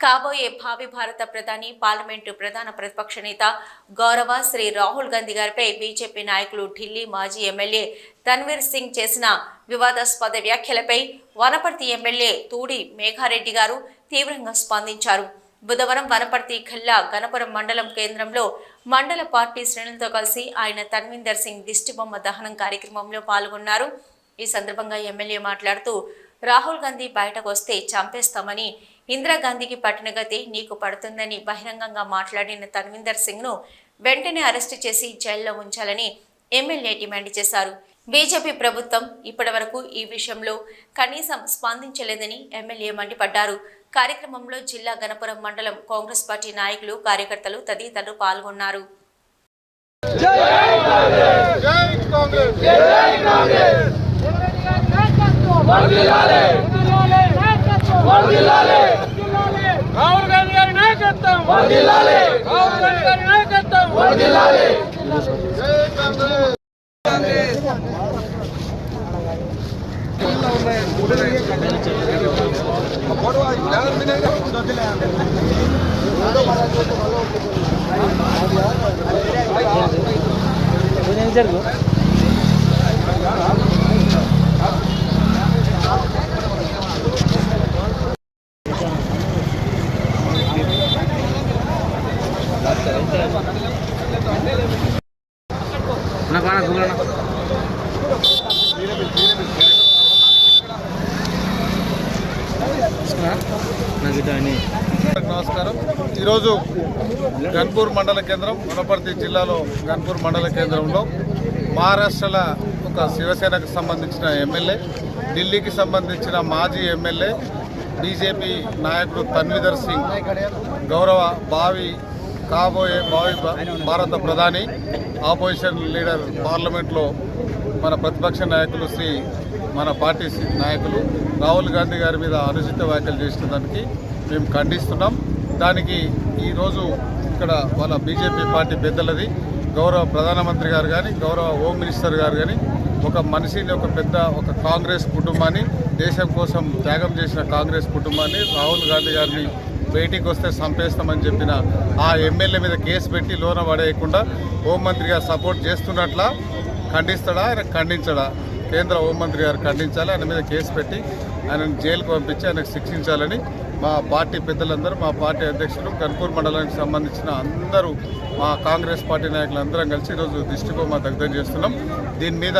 కాబోయే భావి భారత ప్రధాని పార్లమెంటు ప్రధాన ప్రతిపక్ష నేత గౌరవ శ్రీ రాహుల్ గాంధీ గారిపై బీజేపీ నాయకులు ఢిల్లీ మాజీ ఎమ్మెల్యే తన్వీర్ సింగ్ చేసిన వివాదాస్పద వ్యాఖ్యలపై వనపర్తి ఎమ్మెల్యే తూడి మేఘారెడ్డి గారు తీవ్రంగా స్పందించారు. బుధవారం వనపర్తి ఖల్లా గణపురం మండలం కేంద్రంలో మండల పార్టీ శ్రేణులతో కలిసి ఆయన తన్వీందర్ సింగ్ దిష్టిబొమ్మ దహనం కార్యక్రమంలో పాల్గొన్నారు. ఈ సందర్భంగా ఎమ్మెల్యే మాట్లాడుతూ రాహుల్ గాంధీ బయటకు వస్తే చంపేస్తామని ఇందిరాగాంధీకి పట్టిన గతి నీకు పడుతుందని బహిరంగంగా మాట్లాడిన తన్విందర్ సింగ్ను వెంటనే అరెస్టు చేసి జైల్లో ఉంచాలని ఎమ్మెల్యే డిమాండ్ చేశారు. బీజేపీ ప్రభుత్వం ఇప్పటివరకు ఈ విషయంలో కనీసం స్పందించలేదని ఎమ్మెల్యే మండిపడ్డారు. కార్యక్రమంలో జిల్లా గణపురం మండలం కాంగ్రెస్ పార్టీ నాయకులు కార్యకర్తలు తదితరులు పాల్గొన్నారు. జై కాంగ్రెస్ రాహుల్ గాంధీ గారి జరుగు రాహుల్ గాంధీ గారి నాయకత్వం జై కాంగ్రెస్ నమస్కారం. ఈరోజు గన్పూర్ మండల కేంద్రం వనపర్తి జిల్లాలో గన్పూర్ మండల కేంద్రంలో మహారాష్ట్రల ఒక శివసేనకు సంబంధించిన ఎమ్మెల్యే ఢిల్లీకి సంబంధించిన మాజీ ఎమ్మెల్యే బీజేపీ నాయకుడు తన్వీధర్ సింగ్ గౌరవ భావి కాబోయే భావి భారత ప్రధాని ఆపోజిషన్ లీడర్ పార్లమెంట్లో మన ప్రతిపక్ష నాయకులు శ్రీ మన పార్టీ నాయకులు రాహుల్ గాంధీ గారి మీద అనుచిత వ్యాఖ్యలు చేసిన దానికి మేము ఖండిస్తున్నాం. దానికి ఈరోజు ఇక్కడ వాళ్ళ బీజేపీ పార్టీ పెద్దలది గౌరవ ప్రధానమంత్రి గారు కానీ గౌరవ హోమ్ మినిస్టర్ గారు కానీ ఒక మనిషిని ఒక పెద్ద ఒక కాంగ్రెస్ కుటుంబాన్ని దేశం కోసం త్యాగం చేసిన కాంగ్రెస్ కుటుంబాన్ని రాహుల్ గాంధీ గారిని బయటికి వస్తే చంపేస్తామని చెప్పిన ఆ ఎమ్మెల్యే మీద కేసు పెట్టి లోన పడేయకుండా హోంమంత్రిగా సపోర్ట్ చేస్తున్నట్ల ఖండిస్తాడా? ఆయన ఖండించడా? కేంద్ర హోంమంత్రి గారు ఖండించాలి. ఆయన మీద కేసు పెట్టి ఆయనను జైలుకు పంపించి ఆయనకు శిక్షించాలని మా పార్టీ పెద్దలందరూ మా పార్టీ అధ్యక్షులు కన్పూర్ మండలానికి సంబంధించిన అందరూ మా కాంగ్రెస్ పార్టీ నాయకులందరం కలిసి ఈరోజు దిష్టిబొమ్మ దగ్ధం చేస్తున్నాం. దీని మీద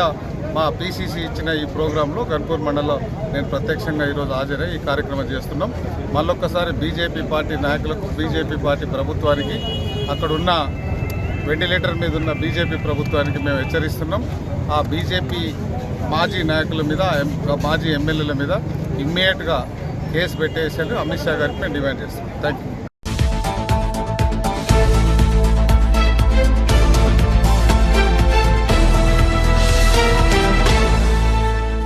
మా పీసీసీ ఇచ్చిన ఈ ప్రోగ్రాంలో కన్పూర్ మండలం నేను ప్రత్యక్షంగా ఈరోజు హాజరై ఈ కార్యక్రమం చేస్తున్నాం. మళ్ళొక్కసారి బీజేపీ పార్టీ నాయకులకు బీజేపీ పార్టీ ప్రభుత్వానికి అక్కడున్న వెంటిలేటర్ మీద ఉన్న బీజేపీ ప్రభుత్వానికి మేము హెచ్చరిస్తున్నాం. ఆ బీజేపీ మాజీ నాయకుల మీద ఎం- మాజీ ఎమ్మెల్యేల మీద ఇమ్మీడియట్గా కేసు పెట్టేసారు అమిత్ షా గారికి మేము డిమాండ్ చేస్తాం థ్యాంక్ యూ